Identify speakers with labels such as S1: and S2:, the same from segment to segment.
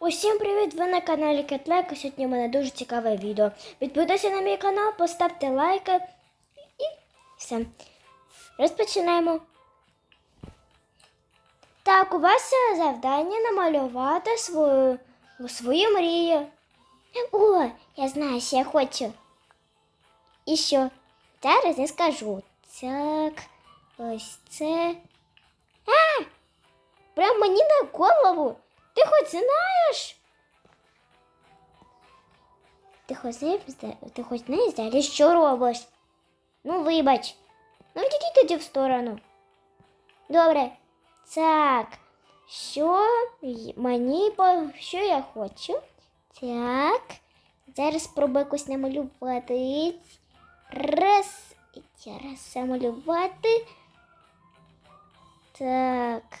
S1: Усім привіт! Ви на каналі Кетлека. Сьогодні у мене дуже цікаве відео. Підписуйтесь на мій канал, поставте лайки і все. Розпочинаємо. Так, у вас завдання намалювати свою, свою мрію. О, я знаю, що я хочу. І що? Зараз я скажу. Так, ось це. А! Прям мені на голову. Ти хоч знаєш? Ти хоч знаєш, ти хоч знаєш взагалі, що робиш? Ну, вибач. Ну, відійди тоді в сторону. Добре. Так. Що мені що я хочу? Так. Зараз спробую якось намалювати. Раз. І ще раз намалювати. Так.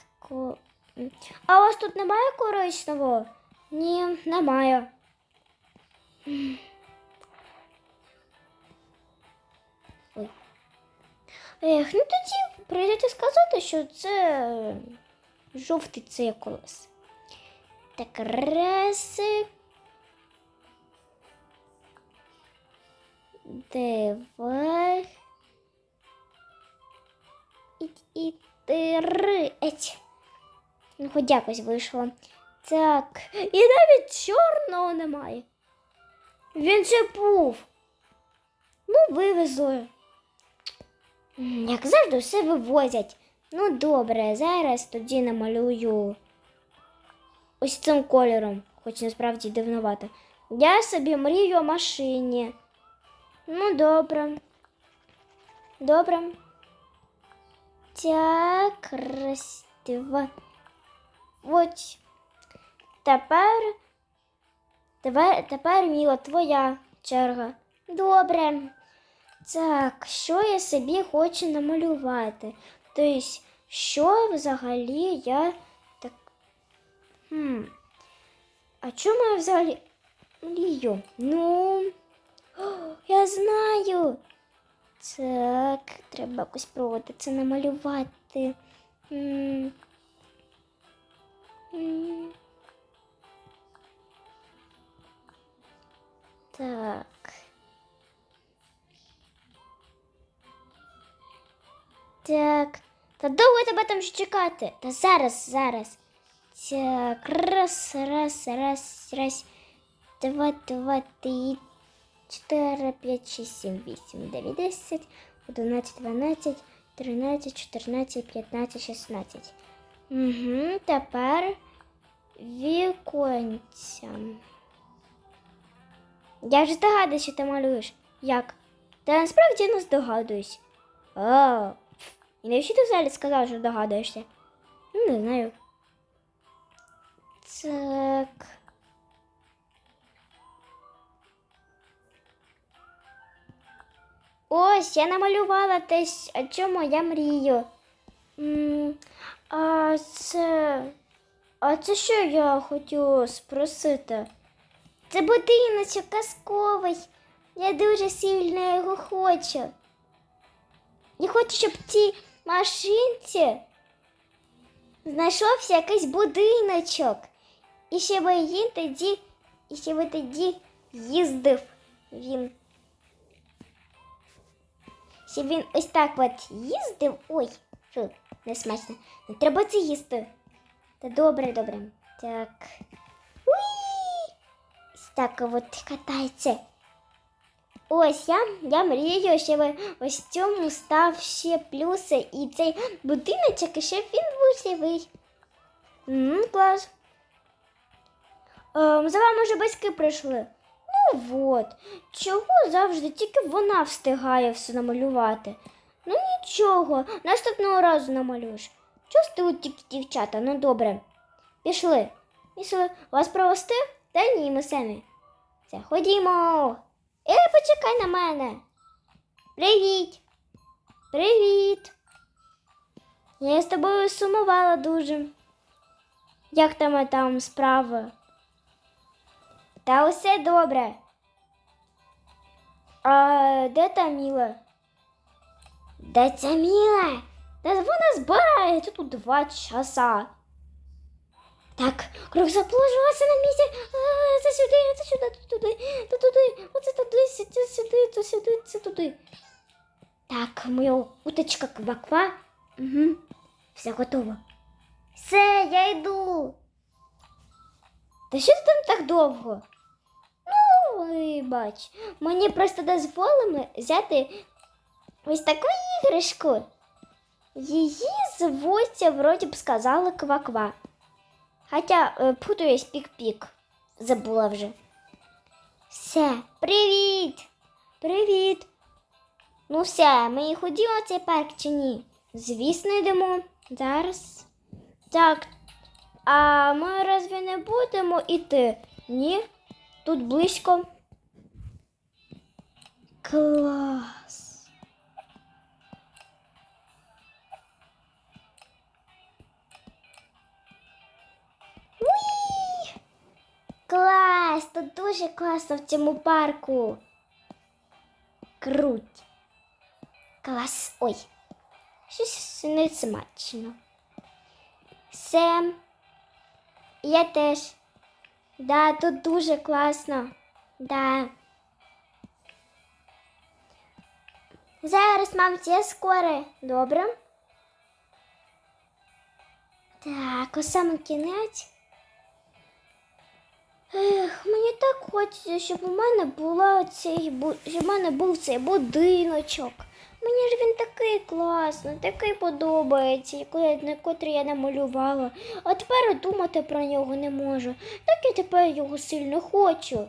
S1: А у вас тут немає коричневого? Ні, немає. Ой. Ех, ну тоді прийдеться сказати, що це жовтий цикулус. Так, раз. Два. І, і три. Ну, хоч якось вийшло. Так. І навіть чорного немає. Він же був. Ну, вивезли. Як завжди, все вивозять. Ну, добре, зараз тоді намалюю ось цим кольором, хоч насправді дивнувато. Я собі мрію о машині. Ну, добре. Добре. Так, раз. От. Тепер. Тепер, тепер Міла, твоя черга. Добре. Так, що я собі хочу намалювати? Тобто, що взагалі я так. Хм. А чому я взагалі мрію? Ну. О, я знаю. Так, треба якось спробувати це намалювати. М. Так. Так. Та довго тебе там ще чекати? Та зараз, зараз. Так, раз, раз, раз, раз, два, два, три, чотири, п'ять, шість, сім, вісім, дев'ять, десять, одинадцять, дванадцять, тринадцять, чотирнадцять, п'ятнадцять, шістнадцять. Угу, тепер віконця. Я вже здогадуюсь, що ти малюєш. Як? Та насправді не здогадуюсь. А, і навіщо ти взагалі сказав, що догадуєшся? Ну, не знаю. Так. Ось, я намалювала те, о чому я мрію. А це. А це що я хотіла спросити? Це будиночок казковий. Я дуже сильно його хочу. Я хочу, щоб в цій машинці знайшовся якийсь будиночок. І щоб він тоді, і щоб тоді їздив він. Щоб він ось так от їздив. Ой, фу, не смачно. Не треба це їсти. Та добре, добре. Так. Ось так от катається. Ось я, я мрію, щоб ось цьому став ще плюси і цей будиночок, щоб він був живий. Клас. Ем, за вами вже батьки прийшли. Ну от, чого завжди тільки вона встигає все намалювати. Ну нічого, наступного разу намалюєш. Чого ти дівчата? Ну добре. Пішли. Пішли. Вас провести? Та ні, ми самі. Все, ходімо. Е, почекай на мене. Привіт. Привіт. Я з тобою сумувала дуже. Як там там справи? Та усе добре. А де та Міла? Де ця Міла? Та вона збирається тут два часа. Так, круг заплужувався на місці. Це сюди, це сюди, це туди, це туди, оце туди, це сюди, це сюди, це туди. Так, моя уточка кваква. Угу. Все готово. Все, я йду. Та що ти там так довго? Ну, вибач, мені просто дозволили взяти ось таку іграшку. Її звуться, вроді б сказали ква-ква. Хоча е, путаюсь пік-пік. Забула вже. Все, привіт! Привіт! Ну все, ми ходімо в цей парк чи ні? Звісно, йдемо. Зараз. Так. А ми разве не будемо іти? Ні? Тут близько. Клас. Клас! Тут дуже класно в цьому парку. Круть. Клас. Ой. Щось не смачно. Сем. Я теж. Да, тут дуже класно. Да. Зараз, мамці, я скоро. Добре. Так, у саме кінець. Ех, мені так хочеться, щоб у мене була цей щоб у мене був цей будиночок. Мені ж він такий класний, такий подобається, на котрий я намалювала. А тепер думати про нього не можу. Так я тепер його сильно хочу.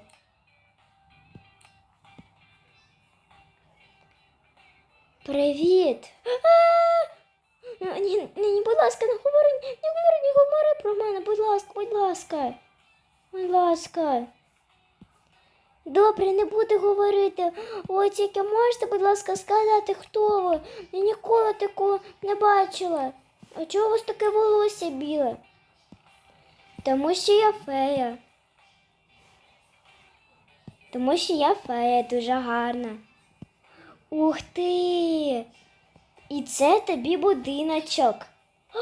S1: Привіт. Ні, ні, будь ласка, не говори, не говори, не говори про мене, будь ласка, будь ласка. Будь ласка. Добре, не буду говорити. Ой, тільки можете, будь ласка, сказати, хто ви? Я ніколи такого не бачила. А чого у вас таке волосся біле? Тому що я фея. Тому що я фея дуже гарна. Ух ти! І це тобі будиночок. О,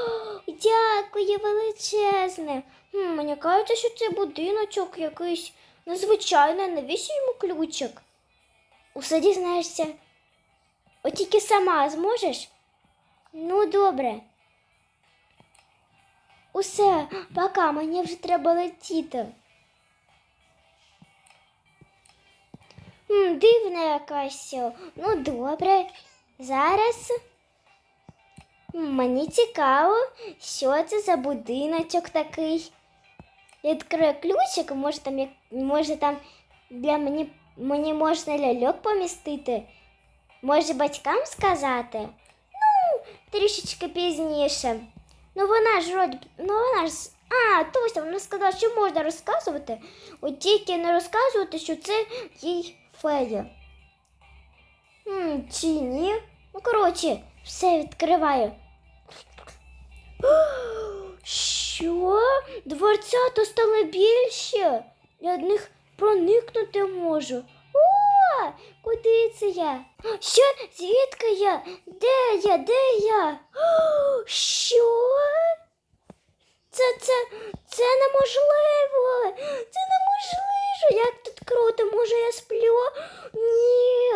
S1: дякую величезне. Хм, мені кажеться, що це будиночок якийсь незвичайний, навіщо йому ключик? Усе дізнаєшся. От тільки сама зможеш? Ну, добре. Усе, пока, мені вже треба летіти. Дивна якась. Ну, добре. Зараз. Мені цікаво, що це за будиночок такий. Я відкрию ключик, може там, може там для мені, мені можна ляльок помістити. Може батькам сказати? Ну, трішечки пізніше. Ну вона ж вроді, ну вона ж. А, точно, вона сказала, що можна розказувати, от тільки не розказувати, що це їй фея. М, чи ні? Ну, коротше, все відкриваю. Що? Дворцята стали більше. Я в них проникнути можу. О, куди це я? Що? Звідки я? Де я? Де я? О, Що? Це, це, це неможливо. Це неможливо. Як тут круто? Може я сплю? Ні,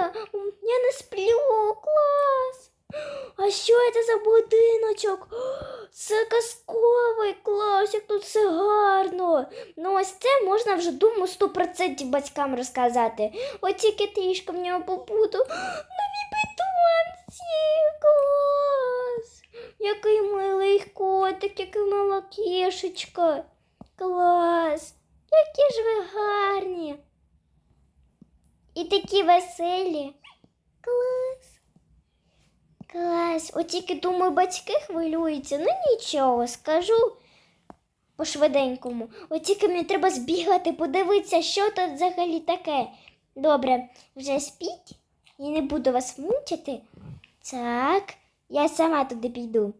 S1: я не сплю. Клас. А що це за будиночок? Це казковий клас, як тут все гарно. Ну, ось це можна вже, думаю, 100% батькам розказати. От тільки трішки в нього побуду. Нові питомці! Клас! Який милий котик, який мила кішечка. Клас! Які ж ви гарні. І такі веселі. Клас. От тільки думаю, батьки хвилюються. Ну нічого, скажу по-швиденькому. От тільки мені треба збігати, подивитися, що тут взагалі таке. Добре, вже спіть. Я не буду вас мучити. Так, я сама туди піду.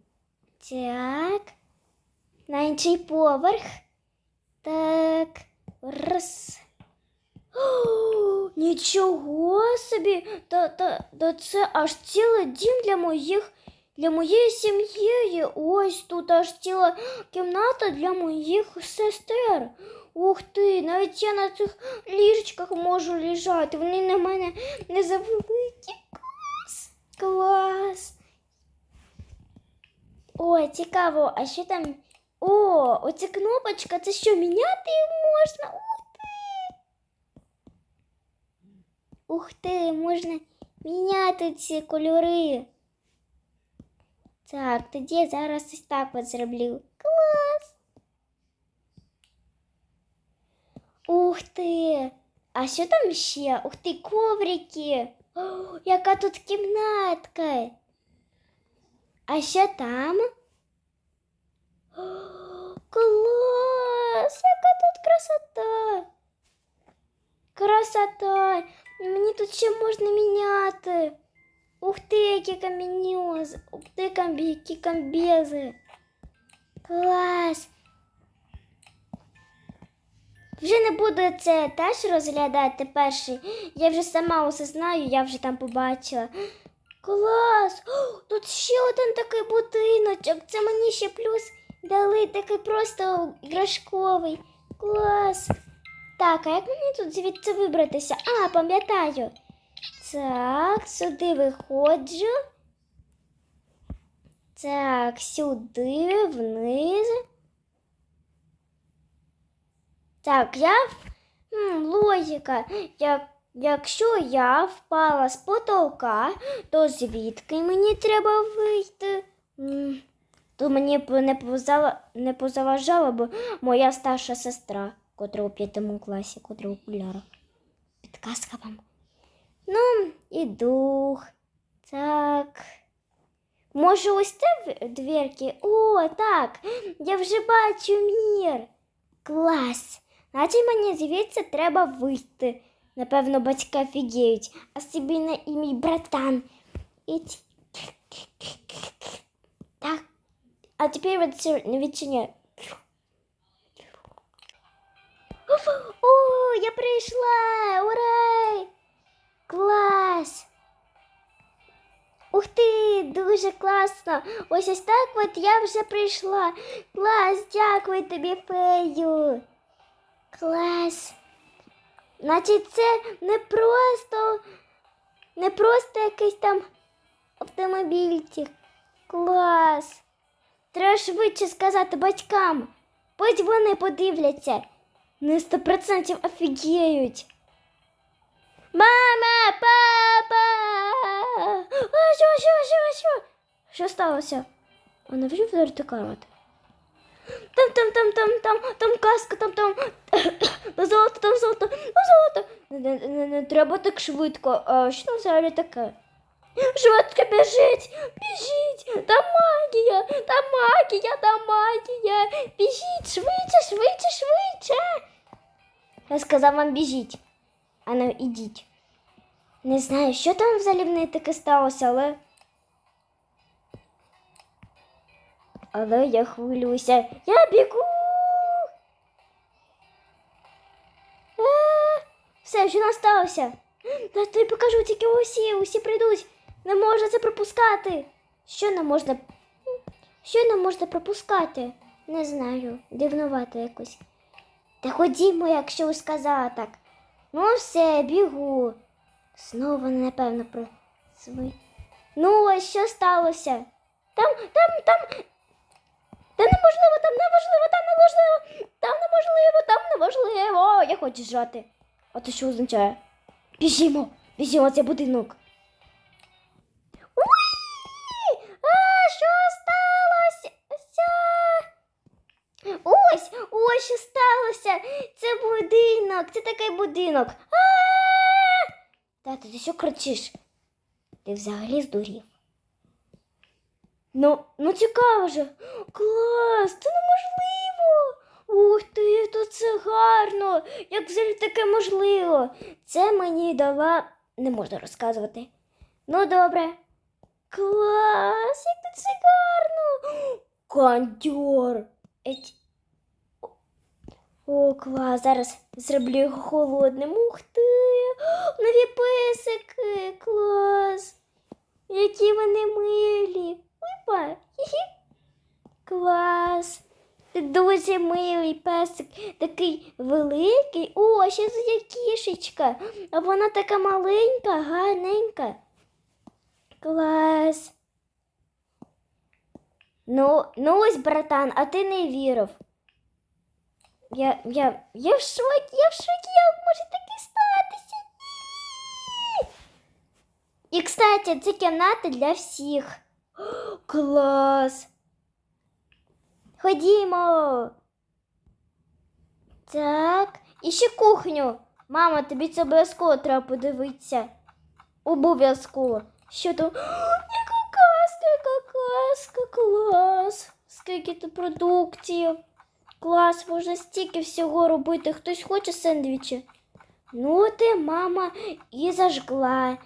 S1: Так. На інший поверх. Так. Раз. О, нічого собі. Та, та, та це аж цілий дім для моїх для моєї сім'ї. Ось тут аж ціла кімната для моїх сестер. Ух ти, навіть я на цих ліжечках можу лежати. Вони на мене не завеликі. Клас. Клас. Ой, цікаво, а що там? О, оця кнопочка, це що, міняти можна? Ух ти, можна міняти ці кольори. Так, тоді я зараз ось так от зроблю. Клас! Ух ти! А що там ще? Ух ти, коврики! О, яка тут кімнатка! А що там? О, клас! Яка тут красота! Красота! Мені тут ще можна міняти. Ух ти, які каміньози! Ух ти, камбі, які камбези! Клас! Вже не буду це теж розглядати перший. Я вже сама усе знаю, я вже там побачила. Клас! Тут ще один такий будиночок. Це мені ще плюс дали такий просто іграшковий. Клас. Так, а як мені тут звідси вибратися? А, пам'ятаю. Так, сюди виходжу. Так, сюди, вниз. Так, я. в- М, логіка. Як, якщо я впала з потолка, то звідки мені треба вийти? То мені б не позаважала б моя старша сестра, котра у п'ятому класі, котра в окулярах. Підказка вам. Ну, і дух. Так. Може, ось це в- двірки? О, так. Я вже бачу мір. Клас. Значить мені звідси треба вийти. Напевно, батьки офігіють, а собі на і мій братан. І... ці- Так. А тепер відчи- відчиняю. О, я прийшла! Ура! Клас! Ух ти, дуже класно! Ось ось так от я вже прийшла. Клас, дякую тобі, фею. Клас. Значить, це не просто, не просто якийсь там автомобільчик. Клас. Треба швидше сказати батькам. Пусть вони подивляться. Не сто процентів офігіють. Мама, папа! А що, що, що, що? Що сталося? А невже вдарити карати? Там, там, там, там, там, там каска, там, там, там золото, там золото, там золото. Не, не, не, не треба так швидко. А що там взагалі таке? Швидко біжить, біжить, там магія, там магія, там магія. Біжіть, швидше, швидше, швидше. Я сказав вам біжіть, а не ідіть. Не знаю, що там взагалі в неї таке сталося, але. Але я хвилююся. Я бігу. А, Все, що нам сталося? Та тобі покажу, тільки усі, усі прийдуть. Не можна це пропускати. Що не можна. Що не можна пропускати? Не знаю, дивнувато якось. Та ходімо, якщо ви сказала так. Ну, все, бігу. Знову напевно, про свої. Ну, ось що сталося? Там, там, там. Та неможливо, там неможливо, там неможливо, там неможливо, там неможливо. Я хочу жати. А це що означає? Біжімо, біжімо, це будинок. Уй! А що сталося? Ось, ось що сталося. Це будинок, це такий будинок. Тато, ти що кричиш? Ти взагалі здурів. Ну, ну цікаво же. Клас, це неможливо. Ух ти, то це гарно. Як взагалі таке можливо? Це мені дала. Не можна розказувати. Ну, добре. Клас, як тут це гарно. Кондьор. Еть. О, клас, зараз зроблю його холодним. Ух ти! Нові песики, клас! Які вони милі. Опа! Хі-хі. Клас! Дуже милий песик, такий великий. О, ще є кішечка. А вона така маленька, гарненька. Клас. Ну, ну ось, братан, а ти не вірив. Я, я, я в шокі, я в шокі, як може таке статися? І, кстати, це кімната для всіх. О, Клас. Ходімо. Так, і ще кухню. Мама, тобі це обов'язково треба подивитися. Обов'язково. Що там? О, Яка казка, яка казка, клас. Скільки тут продуктів. Клас, можна стільки всього робити. Хтось хоче сендвічі? Ну, ти, мама, і зажгла.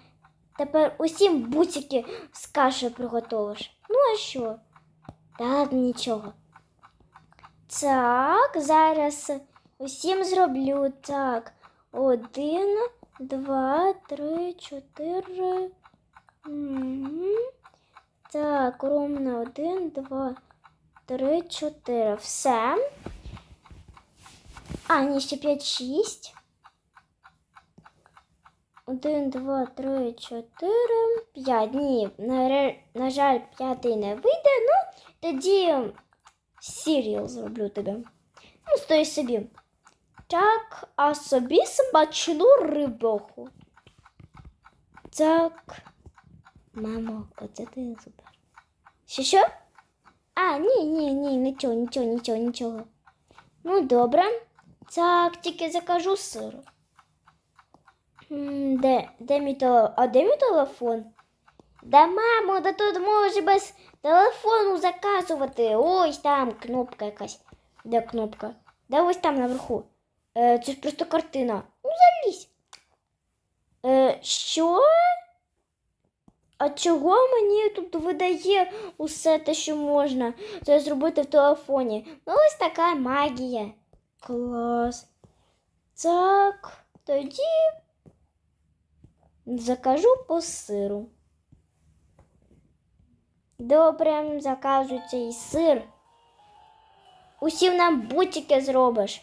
S1: Тепер усім буцики з кашею приготовиш. Ну, а що? Та нічого. Так, зараз усім зроблю. Так, один, два, три, чотири. Так, ровно один, два, три, чотири. Все. А, ні, ще п'ять, шість. Один, два, три, чотири, п'ять. Ні, на, на жаль, п'ятий не вийде. Ну, тоді сіріал зроблю тобі. Ну, стой собі. Так, а собі смачну рибоху. Так. Мамо, оце ти супер. Що що? А, ні, ні, ні, нічого, нічого, нічого, нічого. Ну, добре. Так, тільки закажу сиру. Де, де мій телефон? А де мій телефон? Да, мамо, да тут може без телефону заказувати. Ось там кнопка якась. Де кнопка? Да ось там наверху. Е, це ж просто картина. Ну, залізь. Е, що? А чого мені тут видає усе те, що можна це зробити в телефоні? Ну, ось така магія. Клас. Так, тоді закажу по сиру. Добре, заказуй цей сир. Усім нам бутики зробиш.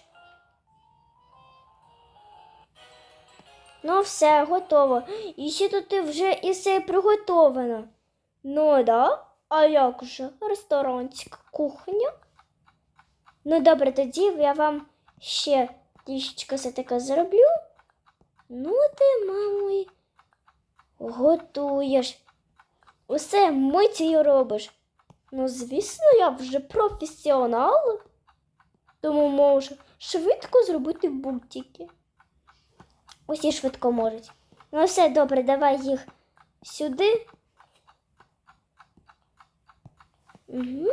S1: Ну, все, готово. І ще тут вже і все приготовано. Ну, да? А як же? Ресторанська кухня. Ну, добре, тоді я вам ще трішечки все таке зроблю. Ну, ти, мамо, готуєш. Усе миттю робиш. Ну, звісно, я вже професіонал, тому можу швидко зробити бутики. Усі швидко можуть. Ну, все добре, давай їх сюди. Угу.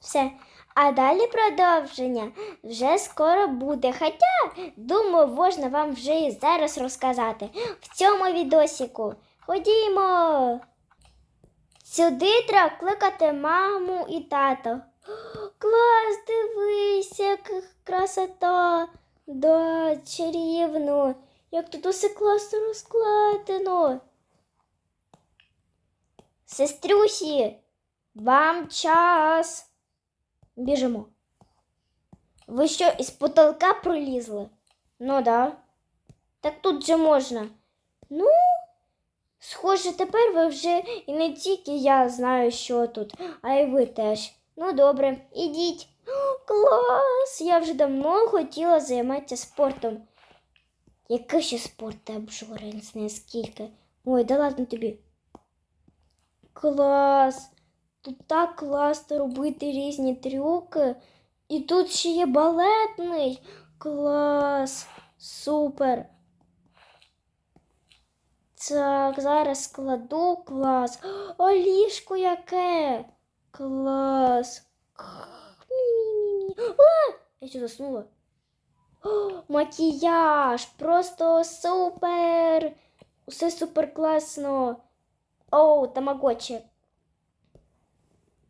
S1: Все. А далі продовження вже скоро буде. Хоча, думаю, можна вам вже і зараз розказати в цьому відосіку. Ходімо. Сюди треба кликати маму і тата. Клас, дивись, яка красота. Да, чарівно. Як тут усе класно розкладено. Сеструсі, вам час. Біжимо. Ви що, із потолка пролізли? Ну да. Так тут же можна. Ну, схоже, тепер ви вже і не тільки я знаю, що тут, а й ви теж. Ну, добре, ідіть. Клас! Я вже давно хотіла займатися спортом. Який ще спорт ти обжора, не скільки. Ой, да ладно тобі. Клас! Тут так класно робити різні трюки. І тут ще є балетний. Клас! Супер! Так, зараз складу клас. О, ліжко яке! Клас! Мі-мі-мі. А! Я що заснула? О, макіяж! Просто супер! Усе супер класно! Оу, тамагочі!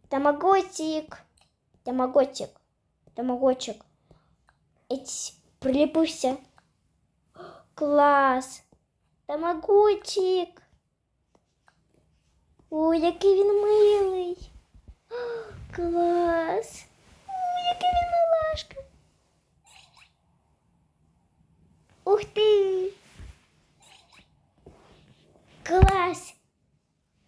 S1: Тамаготик! Тамаготик! Тамагочик! Ить, приліпився! Клас! Тамагочик! Ой, який він милий. Клас. Який він милашка. Ух ти. Клас.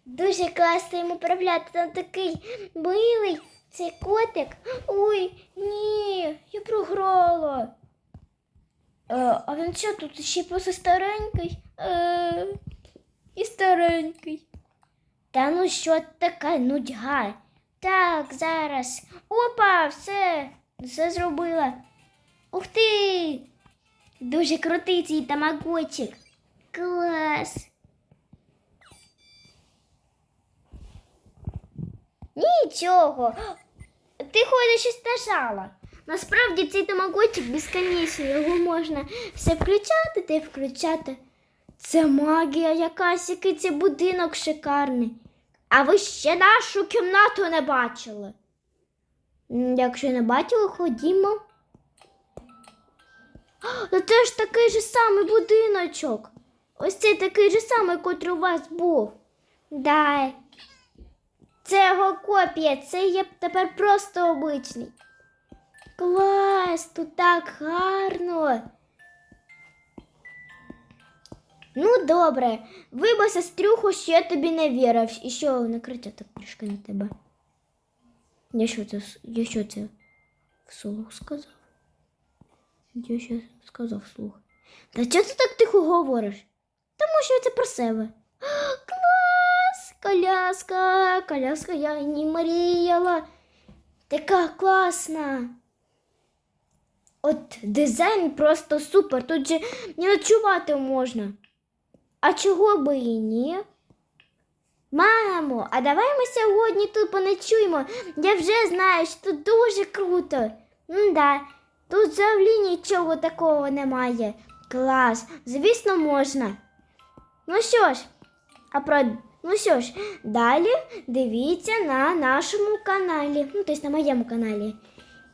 S1: Дуже класно йому управляти. Там такий милий цей котик. Ой, ні, я програла. Е, а він що тут ще просто старенький? Е, і старенький. Та ну що така нудьга? Так, зараз. Опа, все, все зробила. Ух ти! Дуже крутий цей тамагочик. Клас. Нічого. Ти ходиш із нажала. Насправді цей тамагочик безконечний, його можна все включати та й включати. Це магія якась, який це будинок шикарний. А ви ще нашу кімнату не бачили. Якщо не бачили, ходімо. А, це ж такий же самий будиночок. Ось це такий же самий, котрий у вас був. Да. Це його копія, це є тепер просто обичний. Клас, тут так гарно. Ну, добре, вибо сестрюху, що я тобі не вірив. І що накриття так трішки на тебе. Я що це, я що це вслух сказав? Я що сказав вслух. Та чого ти так тихо говориш? Тому що це про себе. Клас! Коляска, коляска, я не мріяла. Така класна. От дизайн просто супер. Тут же не ночувати можна. А чого би і ні? Мамо, а давай ми сьогодні тут поночуємо. Я вже знаю, що тут дуже круто. да тут взагалі нічого такого немає. Клас, звісно, можна. Ну що ж, а про ну що ж, далі дивіться на нашому каналі, ну тобто на моєму каналі.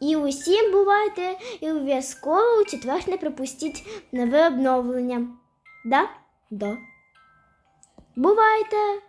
S1: І усім бувайте, і обов'язково у четвер не пропустіть нове обновлення. Да? Да. Бувайте!